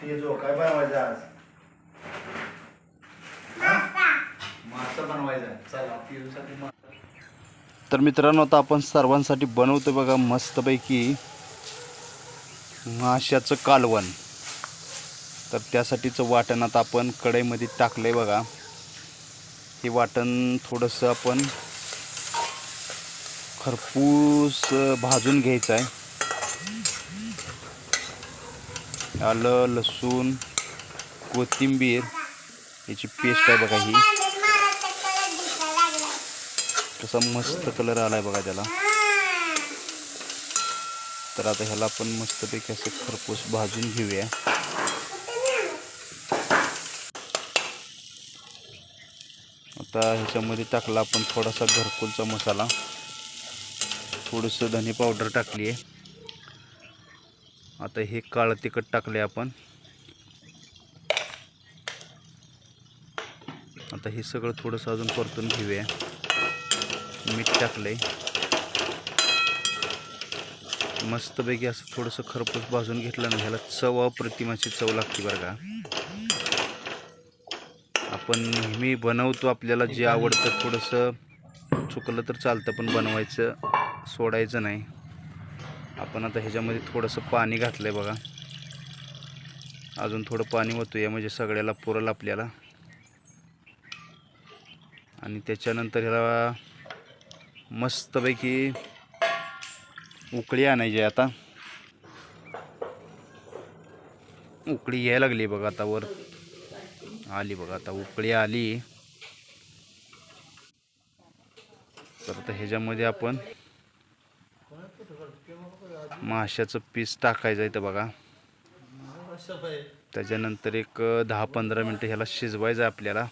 ते जो काय बनवायचं आज? मासा. बनवायचा. चला तेजूसाठी मा तर मित्रांनो आता आपण सर्वांसाठी बनवतो बघा मस्तपैकी माशाचं कालवण. तर त्यासाठीचं वाटण आता आपण कढईमध्ये टाकलं आहे बघा. हे वाटण थोडंसं आपण खरपूस भाजून घ्यायचं आहे आलं लसूण कोथिंबीर याची पेस्ट आहे बघा ही. कसा मस्त कलर आलाय बघा त्याला. तर आता ह्याला आपण मस्तपैकी असं खरपूस भाजून घेऊया. आता ह्याच्यामध्ये टाकला आपण थोडासा घरकुलचा मसाला. थोडंसं धने पावडर टाकली आहे आता हे काळं तिखट टाकले आपण. आता हे सगळं थोडंसं अजून परतून घेऊया. मीठ टाकलंय. मस्तपैकी असं थोडंसं खरपूस भाजून घेतलं ना ह्याला चव अप्रतिमाची चव लागते बरं का. आपण नेहमी बनवतो आपल्याला जे आवडतं थोडंसं. चुकलं तर चालतं पण बनवायचं सोडायचं नाही. आपण आता ह्याच्यामध्ये थोडंसं पाणी घातलं आहे बघा. अजून थोडं पाणी होतोय म्हणजे सगळ्याला पुरल आपल्याला आणि त्याच्यानंतर ह्याला मस्तपैकी उकळी आणायची आहे आता. उकळी यायला लागली बघा आता वर. आली बघा आता उकळी आली. तर आता ह्याच्यामध्ये आपण माशाचं पीस टाकायचं आहे बघा. त्याच्यानंतर एक दहा पंधरा मिनटं ह्याला शिजवायचं आहे आपल्याला.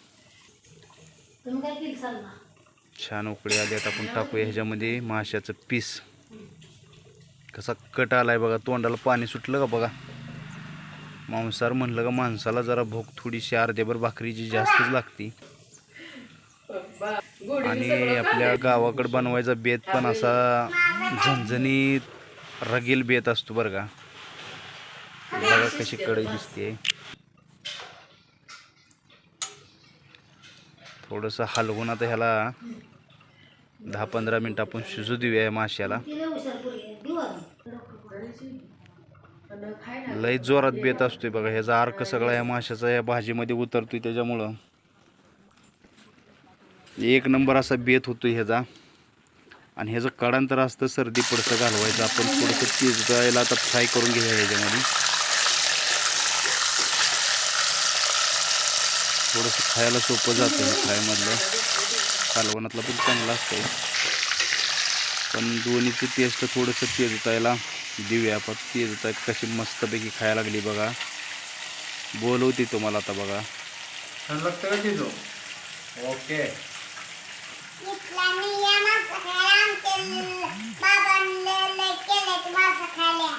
छान उकळी आली आता आपण टाकूया ह्याच्यामध्ये माशाचं पीस. कसा कट आलाय बघा तोंडाला पाणी सुटलं का बघा? मांसाहार म्हणलं का माणसाला जरा भूक थोडीशी अर्ध्याभर भाकरीची जास्तच लागती. आणि आपल्या गावाकडे बनवायचा बेत पण असा झणझणीत रगेल बेत असतो बरं का. बघा कशी कढई दिसते. थोडंसं हलवून आता ह्याला दहा पंधरा मिनटं आपण शिजू देऊया माश्याला. लय जोरात बेत असतोय बघा ह्याचा अर्क सगळा या माशाचा या भाजीमध्ये उतरतोय त्याच्यामुळं. एक नंबर असा बेत होतोय ह्याचा. आणि ह्याचं कडांतर असतं सर्दी पडसं घालवायचं. आपण थोडंसं शिजवायला आता फ्राय करून घेऊया याच्यामध्ये थोडंसं खायला सोपं जातं फ्रायमधलं. कालवणातलं पण चांगलं असतं पण दोन्हीचं टेस्ट थोडंसं तेजतायला देऊया आपण. तेजता कशी मस्तपैकी खायला लागली बघा. बोलवते तुम्हाला आता बघा. ओके. इथला नियम असं खायला आमच्या बाबांनी लय केलं मासं खायला.